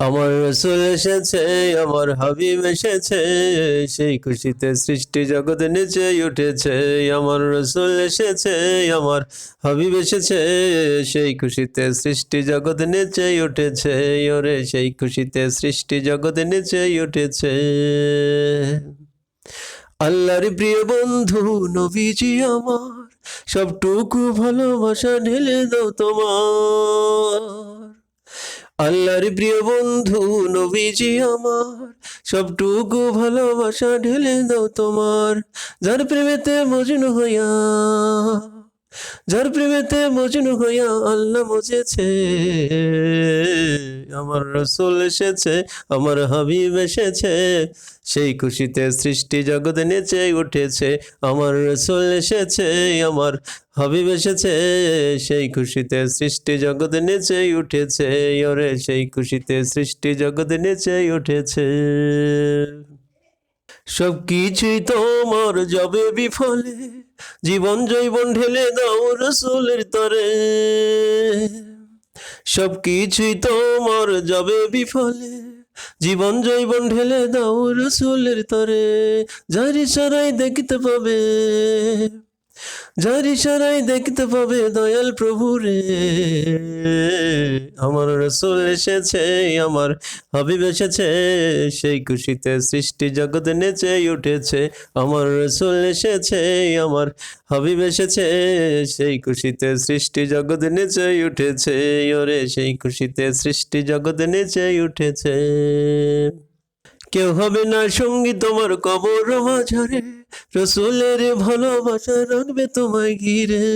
আমার রসুল এসেছে, আমার হাবিব এসেছে, সেই খুশিতে সৃষ্টি জগৎ নিচে উঠেছে, আমার রসুল এসেছে, আমার হাবিব এসেছে, সেই খুশিতে সৃষ্টি জগৎ নিচে উঠেছে, ওরে সেই খুশিতে সৃষ্টি জগৎ নিচে উঠেছে। আল্লাহর প্রিয় বন্ধু, নবীজি আমার, সবটুকু ভালোবাসা ঢেলে দাও তোমার। আল্লাহর প্রিয় বন্ধু নবীজি আমার। সবটুকু ভালোবাসা ঢেলে দাও তোমার যার প্রেমেতে মজনু হইয়া। যার প্রেমেতে মজনু হইয়া আল্লাহ মজেছে আমার রসুল এসেছে, আমার হাবিব এসেছে, সেই খুশিতে সৃষ্টি জগৎ নেচে উঠেছে, আমার রসুল এসেছে, আমার হাবিব এসেছে, সেই খুশিতে সৃষ্টি জগৎ নেচে উঠেছে, ওরে সেই খুশিতে সৃষ্টি জগৎ নেচে উঠেছে। সব কিছুই তোমার যাবে বিফলে। জীবন জৈবন ঢেলে দাও রসুলের তরে। সব কিছুই তোমার যাবে বিফলে। জীবন জৈবন ঢেলে দাও রসুলের তরে, যারি সারাই দেখতে পাবে। যার ইশারায় দেখতে পাবে দয়াল প্রভু রে। আমার রসুল এসেছে, আমার হাবিব এসেছে, সেই খুশিতে সৃষ্টি জগৎ নেচে উঠেছে। আমার রসুল এসেছে, আমার হাবিব এসেছে, সেই খুশিতে সৃষ্টি জগৎ নেচে উঠেছে। ওরে, সেই খুশিতে সৃষ্টি জগৎ নেচে উঠেছে। কেউ হবে না সঙ্গী তোমার কবর মাঝারে। রসুলের ভালোবাসা রাখবে তোমায় ঘিরে।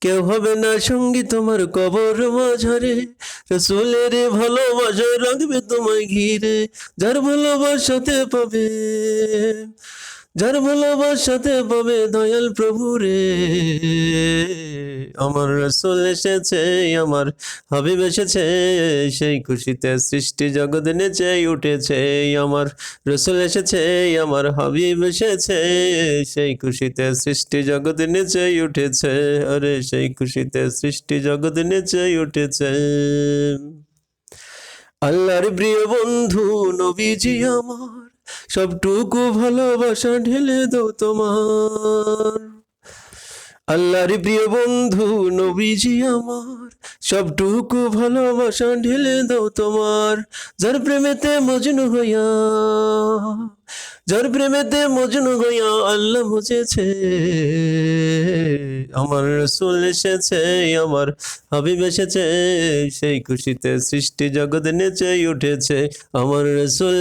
কেউ হবে না সঙ্গী তোমার কবর মাঝারে। রসুলের ভালোবাসা রাখবে তোমায় ঘিরে। যার ভালোবাসাতে পাবে যার ভালোবাসাতে পাবে দয়াল প্রভু রে। আমার রসুল এসেছে, আমার হাবিব এসেছে, সেই খুশিতে সৃষ্টি জগৎ নেচে, উঠেছে, আমার রসুল এসেছে, আমার হাবিব এসেছে, সেই খুশিতে সৃষ্টি জগৎ নেচে, উঠেছে, আরে সেই খুশিতে সৃষ্টি জগৎ নেচে, উঠেছে। আল্লাহর প্রিয় বন্ধু, নবীজি আমার সবটুকু ভালোবাসা ঢেলে দাও তোমার। আল্লাহর প্রিয় বন্ধু, নবীজি আমার, সবটুকু ভালোবাসা ঢেলে দাও তোমার। যার প্রেমেতে মজনু হইয়া, যার প্রেমেতে মজনু হইয়া আল্লাহ মুছেছে আমার রসুল এসেছে, আমার হাবিব এসেছে, সেই খুশিতে সৃষ্টি জগৎ নেচে উঠেছে, আমার রসুল